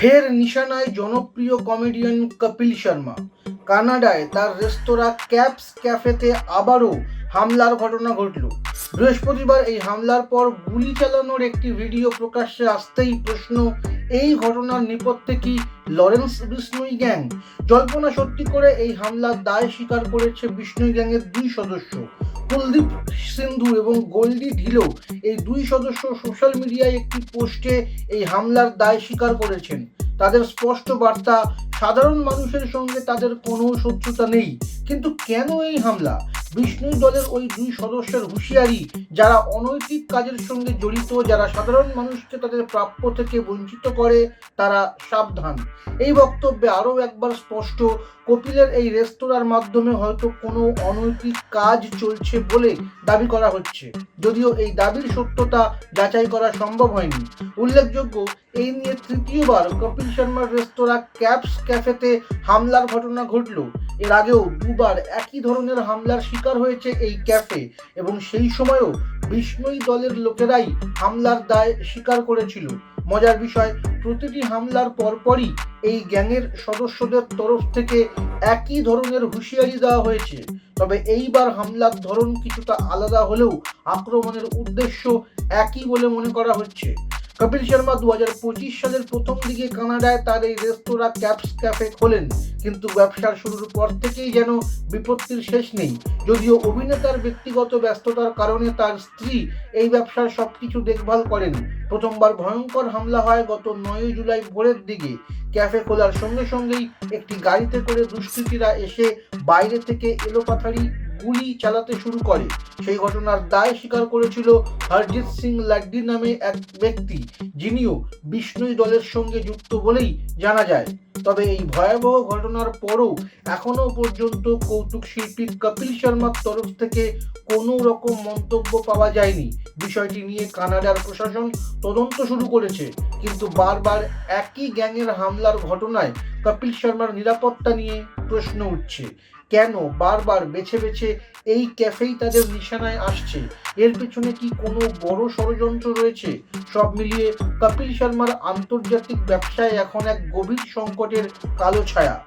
ফের নিশানায় জনপ্রিয় কমেডিয়ান কপিল শর্মা। কানাডায় তার রেস্তোরাঁ ক্যাপস ক্যাফেতে আবারও হামলার ঘটনা ঘটল। বৃহস্পতিবার এই হামলার পর গুলি চালানোর একটি ভিডিও প্রকাশ্যে আসতেই প্রশ্ন, এই ঘটনার নেপথ্যে কি লরেন্স বিষ্ণুই গ্যাং? জল্পনা সত্যি করে এই হামলার দায় স্বীকার করেছে বিষ্ণুই গ্যাংয়ের দুই সদস্য। কুলদীপ সিন্ধু এবং গোল্ডি ঢিলো এই দুই সদস্য সোশ্যাল মিডিয়ায় একটি পোস্টে এই হামলার দায় স্বীকার করেছেন। তাদের স্পষ্ট বার্তা, সাধারণ মানুষের সঙ্গে তাদের কোনো শত্রুতা নেই। কিন্তু কেন এই হামলা? বিষ্ণুই দলের ওই দুই সদস্যের হুঁশিয়ারি, যারা অনৈতিক কাজের সঙ্গে জড়িত, যারা সাধারণ মানুষকে তাদের প্রাপ্য থেকে বঞ্চিত করে, তারা সাবধান। এই বক্তব্যে আরও একবার স্পষ্ট, কপিলের এই রেস্তোরাঁর মাধ্যমে হয়তো কোনো অনৈতিক কাজ চলছে বলে দাবি করা হচ্ছে। যদিও এই দাবির সত্যতা যাচাই করা সম্ভব হয়নি। উল্লেখযোগ্য, এই নিয়ে তৃতীয়বার কপিল শর্মার রেস্তোরাঁ ক্যাপস ক্যাফেতে হামলার ঘটনা ঘটল। এর আগেও দুবার একই ধরনের হামলার শিকার হয়েছে এই ক্যাফে এবং সেই সময়ও বিষ্ণুই দলের লোকেরাই হামলার দায় স্বীকার করেছিল। মজার বিষয়, প্রতিটি হামলার পরপরই এই গ্যাংয়ের সদস্যদের তরফ থেকে একই ধরনের হুঁশিয়ারি দেওয়া হয়েছে। তবে এইবার হামলার ধরন কিছুটা আলাদা হলেও আক্রমণের উদ্দেশ্য একই বলে মনে করা হচ্ছে। কপিল শর্মা দু হাজার পঁচিশ সালের প্রথম দিকে কানাডায় তার এই রেস্তোরাঁ ক্যাপস ক্যাফে খোলেন। কিন্তু ব্যবসার শুরুর পর থেকেই যেন বিপত্তির শেষ নেই। যদিও অভিনেতার ব্যক্তিগত ব্যস্ততার কারণে তার স্ত্রী এই ব্যবসার সবকিছু দেখভাল করেন। প্রথমবার ভয়ঙ্কর হামলা হয় গত নয় জুলাই ভোরের দিকে। ক্যাফে খোলার সঙ্গে সঙ্গেই একটি গাড়িতে করে দুষ্কৃতীরা এসে বাইরে থেকে এলোপাথারি গুলি চালাতে শুরু করে। সেই ঘটনার দায় স্বীকার করেছিল হরজিৎ সিং লাড্ডি নামে এক ব্যক্তি, যিনিও বিষ্ণুই দলের সঙ্গে যুক্ত বলেই জানা যায়। তবে এই ভয়াবহ ঘটনার পরও এখনও পর্যন্ত কৌতুক শিল্পী কপিল শর্মার তরফ থেকে কোনো রকম মন্তব্য পাওয়া যায়নি। বিষয়টি নিয়ে কানাডার প্রশাসন তদন্ত শুরু করেছে, কিন্তু বারবার একই গ্যাংয়ের হামলার ঘটনায় কপিল শর্মার নিরাপত্তা নিয়ে প্রশ্ন উঠছে। কেন বারবার বেছে বেছে এই ক্যাফেই তাদের নিশানায় আসছে? এর পেছনে কি কোনো বড় ষড়যন্ত্র রয়েছে? সব মিলিয়ে কপিল শর্মার আন্তর্জাতিক ব্যবসায় এখন এক গভীর সংকটের কালো ছায়া।